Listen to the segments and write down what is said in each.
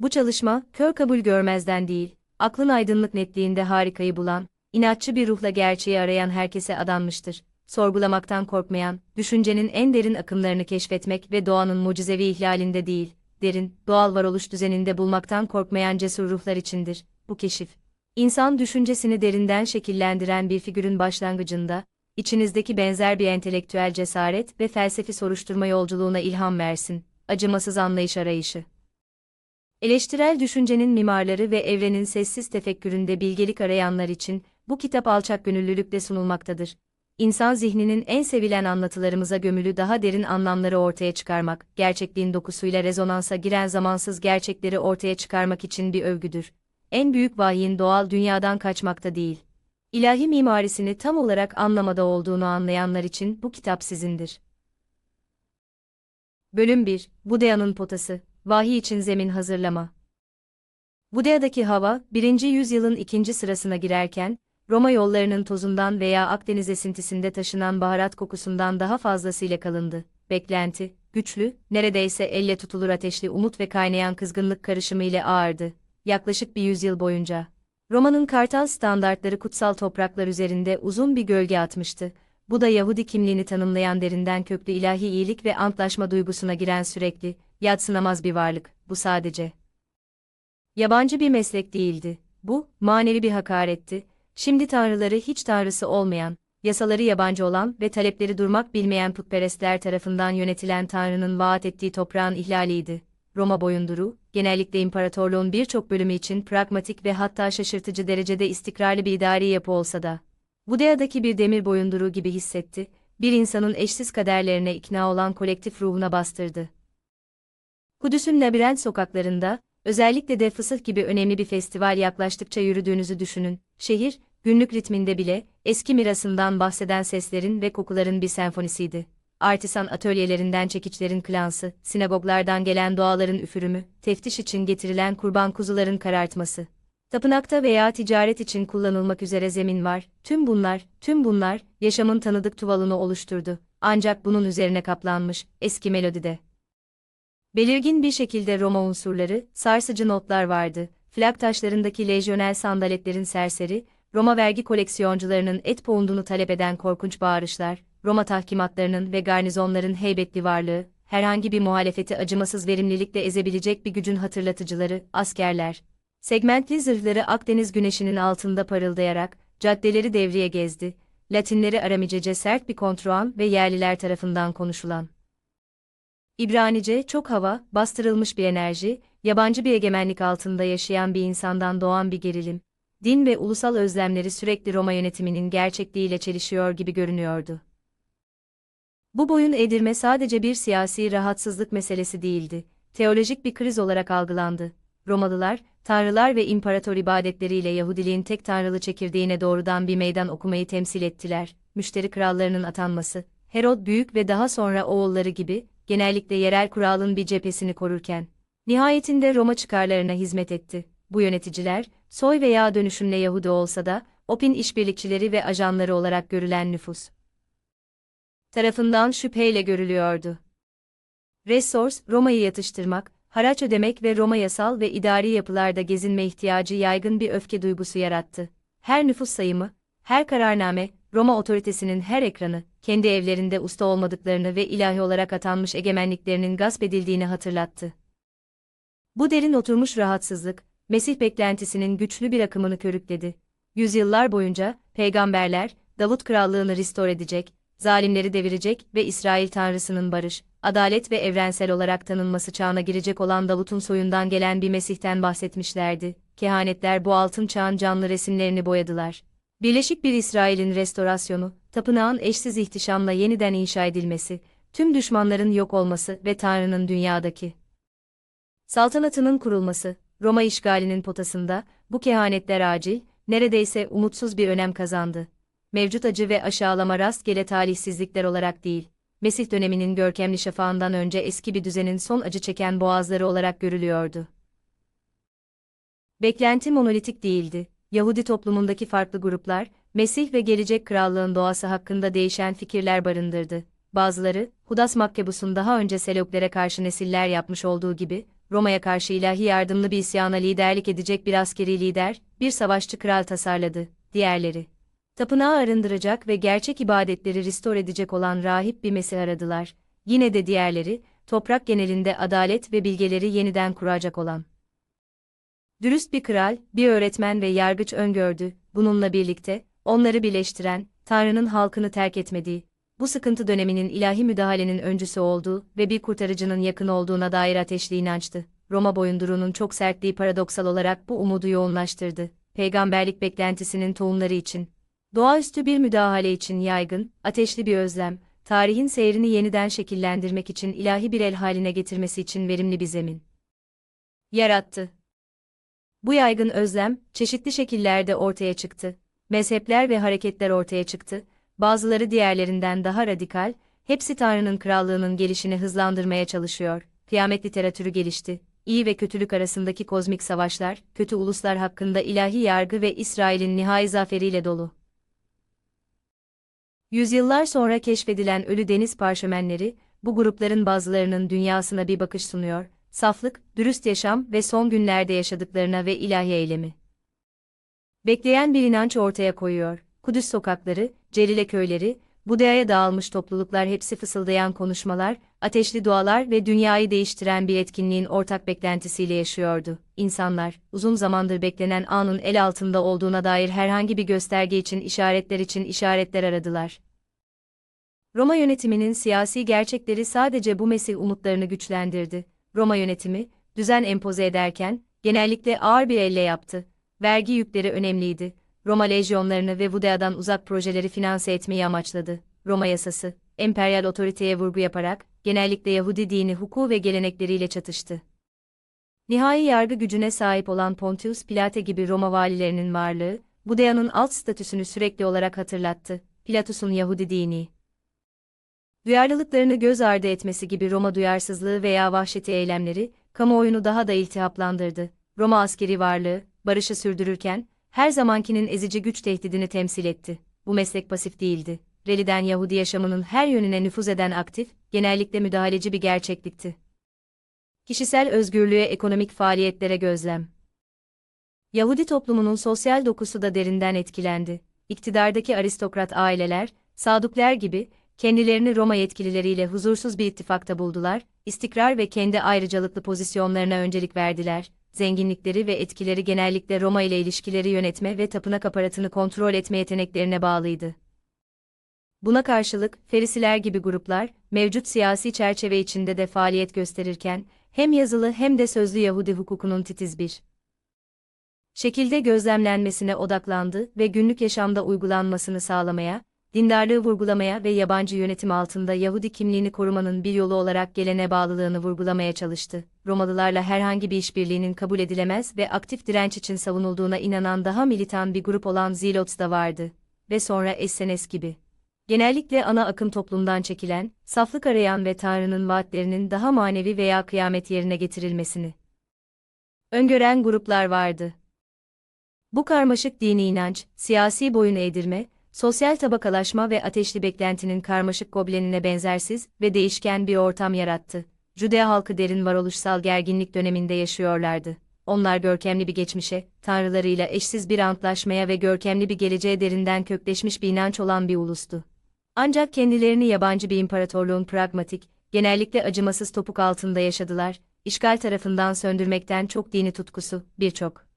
Bu çalışma, kör kabul görmezden değil, aklın aydınlık netliğinde harikayı bulan, inatçı bir ruhla gerçeği arayan herkese adanmıştır. Sorgulamaktan korkmayan, düşüncenin en derin akımlarını keşfetmek ve doğanın mucizevi ihlalinde değil, derin, doğal varoluş düzeninde bulmaktan korkmayan cesur ruhlar içindir, bu keşif. İnsan düşüncesini derinden şekillendiren bir figürün başlangıcında, içinizdeki benzer bir entelektüel cesaret ve felsefi soruşturma yolculuğuna ilham versin, acımasız anlayış arayışı. Eleştirel düşüncenin mimarları ve evrenin sessiz tefekküründe bilgelik arayanlar için bu kitap alçak gönüllülükle sunulmaktadır. İnsan zihninin en sevilen anlatılarımıza gömülü daha derin anlamları ortaya çıkarmak, gerçekliğin dokusuyla rezonansa giren zamansız gerçekleri ortaya çıkarmak için bir övgüdür. En büyük vahyin doğal dünyadan kaçmakta değil. İlahi mimarisini tam olarak anlamada olduğunu anlayanlar için bu kitap sizindir. Bölüm 1 Budaya'nın potası Vahiy için zemin hazırlama. Budaya'daki hava, 1. yüzyılın ikinci sırasına girerken, Roma yollarının tozundan veya Akdeniz esintisinde taşınan baharat kokusundan daha fazlasıyla kalındı. Beklenti, güçlü, neredeyse elle tutulur ateşli umut ve kaynayan kızgınlık karışımı ile ağırdı. Yaklaşık bir yüzyıl boyunca. Roma'nın kartal standartları kutsal topraklar üzerinde uzun bir gölge atmıştı. Bu da Yahudi kimliğini tanımlayan derinden köklü ilahi iyilik ve antlaşma duygusuna giren sürekli, yadsınamaz bir varlık, bu sadece. Yabancı bir meslek değildi. Bu, manevi bir hakaretti. Şimdi tanrıları hiç tanrısı olmayan, yasaları yabancı olan ve talepleri durmak bilmeyen putperestler tarafından yönetilen tanrının vaat ettiği toprağın ihlaliydi. Roma boyunduru, genellikle imparatorluğun birçok bölümü için pragmatik ve hatta şaşırtıcı derecede istikrarlı bir idari yapı olsa da, Budea'daki bir demir boyunduru gibi hissetti, bir insanın eşsiz kaderlerine ikna olan kolektif ruhuna bastırdı. Kudüs'ün labirent sokaklarında, özellikle de Fısıh gibi önemli bir festival yaklaştıkça yürüdüğünüzü düşünün, şehir, günlük ritminde bile, eski mirasından bahseden seslerin ve kokuların bir senfonisiydi. Artisan atölyelerinden çekiçlerin klansı, sinagoglardan gelen duaların üfürümü, teftiş için getirilen kurban kuzuların karartması. Tapınakta veya ticaret için kullanılmak üzere zemin var, tüm bunlar, tüm bunlar, yaşamın tanıdık tuvalını oluşturdu. Ancak bunun üzerine kaplanmış, eski melodide. Belirgin bir şekilde Roma unsurları, sarsıcı notlar vardı. Flak taşlarındaki lejyonel sandaletlerin serseri, Roma vergi koleksiyoncularının et poundunu talep eden korkunç bağırışlar, Roma tahkimatlarının ve garnizonların heybetli varlığı, herhangi bir muhalefeti acımasız verimlilikle ezebilecek bir gücün hatırlatıcıları, askerler. Segmentli zırhları Akdeniz güneşinin altında parıldayarak, caddeleri devriye gezdi, Latinleri aramicece sert bir kontruan ve yerliler tarafından konuşulan. İbranice çok hava, bastırılmış bir enerji, yabancı bir egemenlik altında yaşayan bir insandan doğan bir gerilim. Din ve ulusal özlemleri sürekli Roma yönetiminin gerçekliğiyle çelişiyor gibi görünüyordu. Bu boyun eğdirme sadece bir siyasi rahatsızlık meselesi değildi, teolojik bir kriz olarak algılandı. Romalılar, tanrılar ve imparator ibadetleriyle Yahudiliğin tek tanrılı çekirdeğine doğrudan bir meydan okumayı temsil ettiler. Müşteri krallarının atanması, Herod Büyük ve daha sonra oğulları gibi, genellikle yerel kuralın bir cephesini korurken, nihayetinde Roma çıkarlarına hizmet etti. Bu yöneticiler, soy veya dönüşümle Yahudi olsa da, Opin işbirlikçileri ve ajanları olarak görülen nüfus tarafından şüpheyle görülüyordu. Resors, Roma'yı yatıştırmak, haraç ödemek ve Roma yasal ve idari yapılarda gezinme ihtiyacı yaygın bir öfke duygusu yarattı. Her nüfus sayımı, her kararname, Roma otoritesinin her ekranı, kendi evlerinde usta olmadıklarını ve ilahi olarak atanmış egemenliklerinin gasp edildiğini hatırlattı. Bu derin oturmuş rahatsızlık, Mesih beklentisinin güçlü bir akımını körükledi. Yüzyıllar boyunca, peygamberler, Davut krallığını restore edecek, zalimleri devirecek ve İsrail Tanrısının barış, adalet ve evrensel olarak tanınması çağına girecek olan Davut'un soyundan gelen bir Mesih'ten bahsetmişlerdi. Kehanetler bu altın çağın canlı resimlerini boyadılar. Birleşik bir İsrail'in restorasyonu, tapınağın eşsiz ihtişamla yeniden inşa edilmesi, tüm düşmanların yok olması ve Tanrı'nın dünyadaki saltanatının kurulması, Roma işgalinin potasında, bu kehanetler acil, neredeyse umutsuz bir önem kazandı. Mevcut acı ve aşağılama rastgele talihsizlikler olarak değil, Mesih döneminin görkemli şafağından önce eski bir düzenin son acı çeken boğazları olarak görülüyordu. Beklenti monolitik değildi. Yahudi toplumundaki farklı gruplar, Mesih ve gelecek krallığın doğası hakkında değişen fikirler barındırdı. Bazıları, Hudas Makkebus'un daha önce Seleuklere karşı nesiller yapmış olduğu gibi, Roma'ya karşı ilahi yardımlı bir isyana liderlik edecek bir askeri lider, bir savaşçı kral tasarladı. Diğerleri, tapınağı arındıracak ve gerçek ibadetleri restore edecek olan rahip bir mesih aradılar. Yine de diğerleri, toprak genelinde adalet ve bilgeleri yeniden kuracak olan. Dürüst bir kral, bir öğretmen ve yargıç öngördü, bununla birlikte, onları birleştiren, Tanrı'nın halkını terk etmediği, bu sıkıntı döneminin ilahi müdahalenin öncüsü olduğu ve bir kurtarıcının yakın olduğuna dair ateşli inançtı. Roma boyunduruğunun çok sertliği paradoksal olarak bu umudu yoğunlaştırdı. Peygamberlik beklentisinin tohumları için. Doğaüstü bir müdahale için yaygın, ateşli bir özlem, tarihin seyrini yeniden şekillendirmek için ilahi bir el haline getirmesi için verimli bir zemin. Yarattı. Bu yaygın özlem, çeşitli şekillerde ortaya çıktı. Mezhepler ve hareketler ortaya çıktı, bazıları diğerlerinden daha radikal, hepsi Tanrı'nın krallığının gelişini hızlandırmaya çalışıyor. Kıyamet literatürü gelişti. İyi ve kötülük arasındaki kozmik savaşlar, kötü uluslar hakkında ilahi yargı ve İsrail'in nihai zaferiyle dolu. Yüzyıllar sonra keşfedilen ölü deniz parşömenleri, bu grupların bazılarının dünyasına bir bakış sunuyor, saflık, dürüst yaşam ve son günlerde yaşadıklarına ve ilahi eylemi. Bekleyen bir inanç ortaya koyuyor. Kudüs sokakları, Celile köyleri, Budaya dağılmış topluluklar hepsi fısıldayan konuşmalar, ateşli dualar ve dünyayı değiştiren bir etkinliğin ortak beklentisiyle yaşıyordu. İnsanlar, uzun zamandır beklenen anın el altında olduğuna dair herhangi bir gösterge için işaretler için işaretler aradılar. Roma yönetiminin siyasi gerçekleri sadece bu mesih umutlarını güçlendirdi. Roma yönetimi, düzen empoze ederken, genellikle ağır bir elle yaptı. Vergi yükleri önemliydi Roma lejyonlarını ve Vudea'dan uzak projeleri finanse etmeyi amaçladı. Roma yasası, emperyal otoriteye vurgu yaparak, genellikle Yahudi dini hukuku ve gelenekleriyle çatıştı. Nihai yargı gücüne sahip olan Pontius Pilate gibi Roma valilerinin varlığı, Budea'nın alt statüsünü sürekli olarak hatırlattı. Pilatus'un Yahudi dini duyarlılıklarını göz ardı etmesi gibi Roma duyarsızlığı veya vahşeti eylemleri, kamuoyunu daha da iltihaplandırdı. Roma askeri varlığı, barışı sürdürürken, her zamankinin ezici güç tehdidini temsil etti. Bu meslek pasif değildi. Reliden Yahudi yaşamının her yönüne nüfuz eden aktif, genellikle müdahaleci bir gerçeklikti. Kişisel özgürlüğe ekonomik faaliyetlere gözlem. Yahudi toplumunun sosyal dokusu da derinden etkilendi. İktidardaki aristokrat aileler, Sadukler gibi, kendilerini Roma yetkilileriyle huzursuz bir ittifakta buldular, istikrar ve kendi ayrıcalıklı pozisyonlarına öncelik verdiler, zenginlikleri ve etkileri genellikle Roma ile ilişkileri yönetme ve tapınak aparatını kontrol etme yeteneklerine bağlıydı. Buna karşılık, Ferisiler gibi gruplar, mevcut siyasi çerçeve içinde de faaliyet gösterirken, hem yazılı hem de sözlü Yahudi hukukunun titiz bir şekilde gözlemlenmesine odaklandı ve günlük yaşamda uygulanmasını sağlamaya, dindarlığı vurgulamaya ve yabancı yönetim altında Yahudi kimliğini korumanın bir yolu olarak gelene bağlılığını vurgulamaya çalıştı. Romalılarla herhangi bir işbirliğinin kabul edilemez ve aktif direnç için savunulduğuna inanan daha militan bir grup olan Zealots da vardı. Ve sonra Essenes gibi. Genellikle ana akım toplumdan çekilen, saflık arayan ve Tanrı'nın vaatlerinin daha manevi veya kıyamet yerine getirilmesini öngören gruplar vardı. Bu karmaşık dini inanç, siyasi boyun eğdirme, sosyal tabakalaşma ve ateşli beklentinin karmaşık goblenine benzersiz ve değişken bir ortam yarattı. Judea halkı derin varoluşsal gerginlik döneminde yaşıyorlardı. Onlar görkemli bir geçmişe, tanrılarıyla eşsiz bir antlaşmaya ve görkemli bir geleceğe derinden kökleşmiş bir inanç olan bir ulustu. Ancak kendilerini yabancı bir imparatorluğun pragmatik, genellikle acımasız topuk altında yaşadılar, işgal tarafından söndürmekten çok dini tutkusu, birçok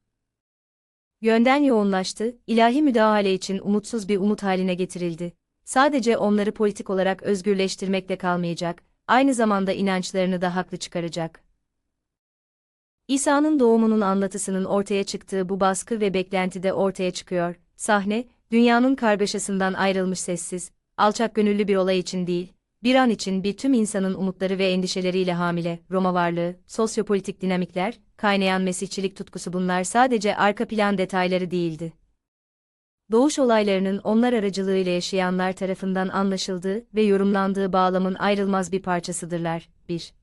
yönden yoğunlaştı, ilahi müdahale için umutsuz bir umut haline getirildi. Sadece onları politik olarak özgürleştirmekle kalmayacak, aynı zamanda inançlarını da haklı çıkaracak. İsa'nın doğumunun anlatısının ortaya çıktığı bu baskı ve beklenti de ortaya çıkıyor. Sahne, dünyanın kargaşasından ayrılmış sessiz, alçak gönüllü bir olay için değil, bir an için bir tüm insanın umutları ve endişeleriyle hamile, Roma varlığı, sosyopolitik dinamikler, kaynayan mesihçilik tutkusu bunlar sadece arka plan detayları değildi. Doğuş olaylarının onlar aracılığıyla yaşayanlar tarafından anlaşıldığı ve yorumlandığı bağlamın ayrılmaz bir parçasıdırlar. 1.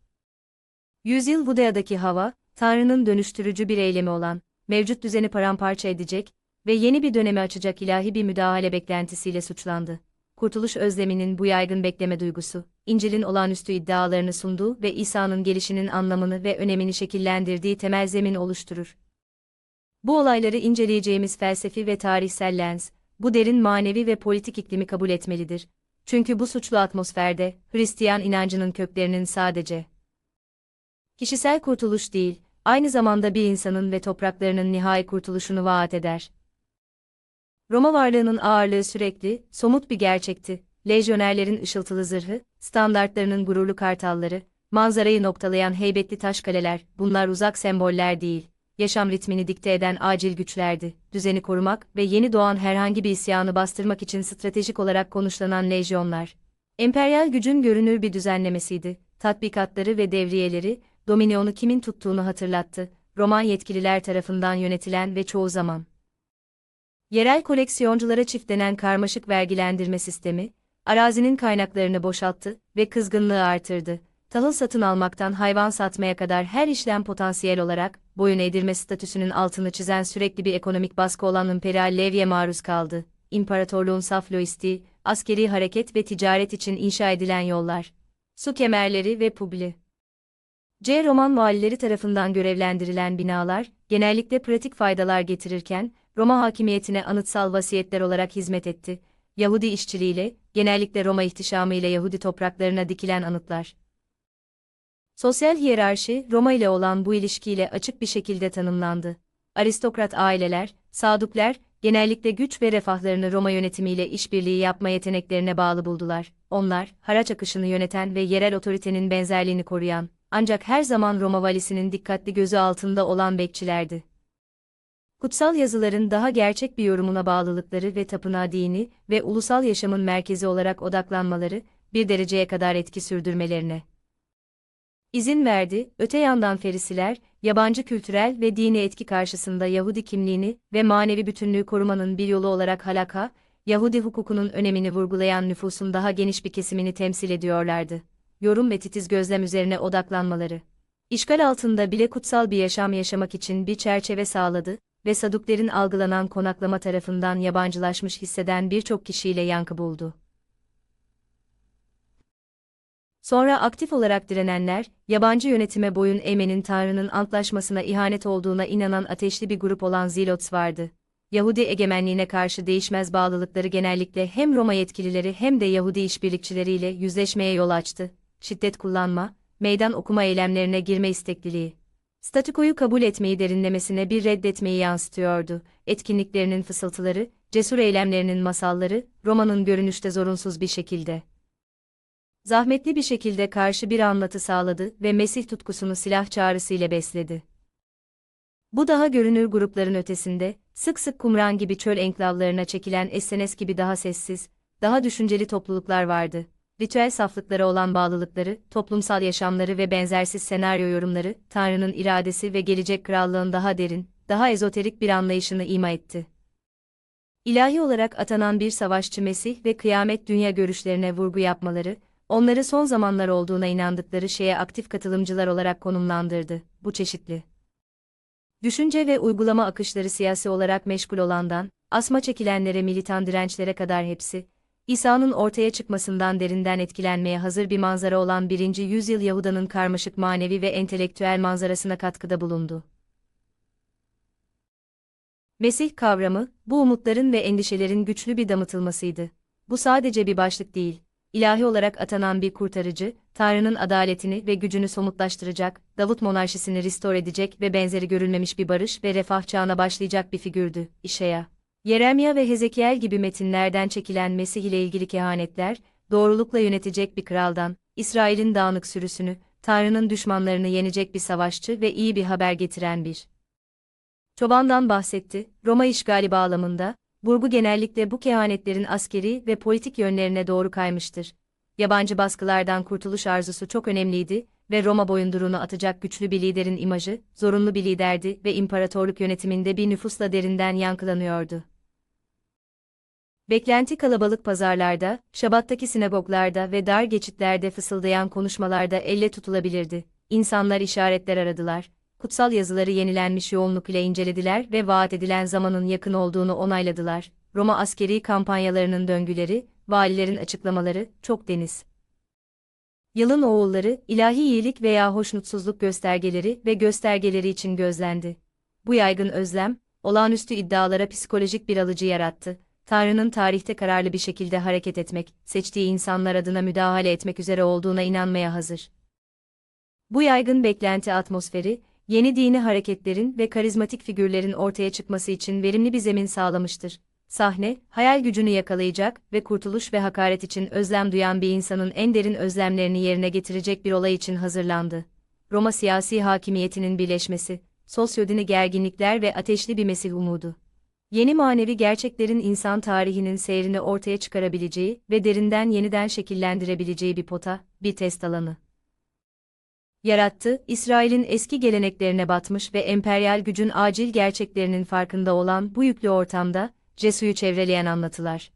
Yüzyıl Budea'daki hava, Tanrı'nın dönüştürücü bir eylemi olan, mevcut düzeni paramparça edecek ve yeni bir dönemi açacak ilahi bir müdahale beklentisiyle suçlandı kurtuluş özleminin bu yaygın bekleme duygusu, İncil'in olağanüstü iddialarını sunduğu ve İsa'nın gelişinin anlamını ve önemini şekillendirdiği temel zemin oluşturur. Bu olayları inceleyeceğimiz felsefi ve tarihsel lens, bu derin manevi ve politik iklimi kabul etmelidir. Çünkü bu suçlu atmosferde, Hristiyan inancının köklerinin sadece kişisel kurtuluş değil, aynı zamanda bir insanın ve topraklarının nihai kurtuluşunu vaat eder. Roma varlığının ağırlığı sürekli, somut bir gerçekti. Lejyonerlerin ışıltılı zırhı, standartlarının gururlu kartalları, manzarayı noktalayan heybetli taş kaleler, bunlar uzak semboller değil. Yaşam ritmini dikte eden acil güçlerdi. Düzeni korumak ve yeni doğan herhangi bir isyanı bastırmak için stratejik olarak konuşlanan lejyonlar. Emperyal gücün görünür bir düzenlemesiydi. Tatbikatları ve devriyeleri, Dominion'u kimin tuttuğunu hatırlattı. Roman yetkililer tarafından yönetilen ve çoğu zaman Yerel koleksiyonculara çiftlenen karmaşık vergilendirme sistemi, arazinin kaynaklarını boşalttı ve kızgınlığı artırdı. Tahıl satın almaktan hayvan satmaya kadar her işlem potansiyel olarak, boyun eğdirme statüsünün altını çizen sürekli bir ekonomik baskı olan imperial levye maruz kaldı. İmparatorluğun saf lojistiği, askeri hareket ve ticaret için inşa edilen yollar, su kemerleri ve publi. C. Roman valileri tarafından görevlendirilen binalar, genellikle pratik faydalar getirirken, Roma hakimiyetine anıtsal vasiyetler olarak hizmet etti. Yahudi işçiliğiyle, genellikle Roma ihtişamı ile Yahudi topraklarına dikilen anıtlar. Sosyal hiyerarşi, Roma ile olan bu ilişkiyle açık bir şekilde tanımlandı. Aristokrat aileler, sadukler, genellikle güç ve refahlarını Roma yönetimiyle işbirliği yapma yeteneklerine bağlı buldular. Onlar, haraç akışını yöneten ve yerel otoritenin benzerliğini koruyan, ancak her zaman Roma valisinin dikkatli gözü altında olan bekçilerdi. Kutsal yazıların daha gerçek bir yorumuna bağlılıkları ve tapınağı dini ve ulusal yaşamın merkezi olarak odaklanmaları, bir dereceye kadar etki sürdürmelerine izin verdi. Öte yandan Ferisiler, yabancı kültürel ve dini etki karşısında Yahudi kimliğini ve manevi bütünlüğü korumanın bir yolu olarak halaka, Yahudi hukukunun önemini vurgulayan nüfusun daha geniş bir kesimini temsil ediyorlardı. Yorum ve titiz gözlem üzerine odaklanmaları. İşgal altında bile kutsal bir yaşam yaşamak için bir çerçeve sağladı ve Saduklerin algılanan konaklama tarafından yabancılaşmış hisseden birçok kişiyle yankı buldu. Sonra aktif olarak direnenler, yabancı yönetime boyun eğmenin Tanrı'nın antlaşmasına ihanet olduğuna inanan ateşli bir grup olan Zilots vardı. Yahudi egemenliğine karşı değişmez bağlılıkları genellikle hem Roma yetkilileri hem de Yahudi işbirlikçileriyle yüzleşmeye yol açtı. Şiddet kullanma, meydan okuma eylemlerine girme istekliliği. Statükoyu kabul etmeyi derinlemesine bir reddetmeyi yansıtıyordu. Etkinliklerinin fısıltıları, cesur eylemlerinin masalları, romanın görünüşte zorunsuz bir şekilde zahmetli bir şekilde karşı bir anlatı sağladı ve Mesih tutkusunu silah çağrısıyla besledi. Bu daha görünür grupların ötesinde, sık sık kumran gibi çöl enklavlarına çekilen Essenes gibi daha sessiz, daha düşünceli topluluklar vardı. Ritüel saflıklara olan bağlılıkları, toplumsal yaşamları ve benzersiz senaryo yorumları, Tanrı'nın iradesi ve gelecek krallığın daha derin, daha ezoterik bir anlayışını ima etti. İlahi olarak atanan bir savaşçı Mesih ve kıyamet dünya görüşlerine vurgu yapmaları, onları son zamanlar olduğuna inandıkları şeye aktif katılımcılar olarak konumlandırdı. Bu çeşitli düşünce ve uygulama akışları siyasi olarak meşgul olandan, asma çekilenlere militan dirençlere kadar hepsi, İsa'nın ortaya çıkmasından derinden etkilenmeye hazır bir manzara olan 1. yüzyıl Yahuda'nın karmaşık manevi ve entelektüel manzarasına katkıda bulundu. Mesih kavramı, bu umutların ve endişelerin güçlü bir damıtılmasıydı. Bu sadece bir başlık değil, ilahi olarak atanan bir kurtarıcı, Tanrı'nın adaletini ve gücünü somutlaştıracak, Davut monarşisini restore edecek ve benzeri görülmemiş bir barış ve refah çağına başlayacak bir figürdü, İşeya. Yeremya ve Hezekiel gibi metinlerden çekilen Mesih ile ilgili kehanetler, doğrulukla yönetecek bir kraldan, İsrail'in dağınık sürüsünü, Tanrı'nın düşmanlarını yenecek bir savaşçı ve iyi bir haber getiren bir çobandan bahsetti. Roma işgali bağlamında, vurgu genellikle bu kehanetlerin askeri ve politik yönlerine doğru kaymıştır. Yabancı baskılardan kurtuluş arzusu çok önemliydi ve Roma boyunduruğunu atacak güçlü bir liderin imajı, zorunlu bir liderdi ve imparatorluk yönetiminde bir nüfusla derinden yankılanıyordu. Beklenti kalabalık pazarlarda, şabattaki sinagoglarda ve dar geçitlerde fısıldayan konuşmalarda elle tutulabilirdi. İnsanlar işaretler aradılar, kutsal yazıları yenilenmiş yoğunluk ile incelediler ve vaat edilen zamanın yakın olduğunu onayladılar. Roma askeri kampanyalarının döngüleri, valilerin açıklamaları, çok deniz Yılın oğulları, ilahi iyilik veya hoşnutsuzluk göstergeleri ve göstergeleri için gözlendi. Bu yaygın özlem, olağanüstü iddialara psikolojik bir alıcı yarattı. Tanrı'nın tarihte kararlı bir şekilde hareket etmek, seçtiği insanlar adına müdahale etmek üzere olduğuna inanmaya hazır. Bu yaygın beklenti atmosferi, yeni dini hareketlerin ve karizmatik figürlerin ortaya çıkması için verimli bir zemin sağlamıştır. Sahne, hayal gücünü yakalayacak ve kurtuluş ve hakaret için özlem duyan bir insanın en derin özlemlerini yerine getirecek bir olay için hazırlandı. Roma siyasi hakimiyetinin birleşmesi, sosyodini gerginlikler ve ateşli bir Mesih umudu. Yeni manevi gerçeklerin insan tarihinin seyrini ortaya çıkarabileceği ve derinden yeniden şekillendirebileceği bir pota, bir test alanı yarattı, İsrail'in eski geleneklerine batmış ve emperyal gücün acil gerçeklerinin farkında olan bu yüklü ortamda, Cesu'yu çevreleyen anlatılar.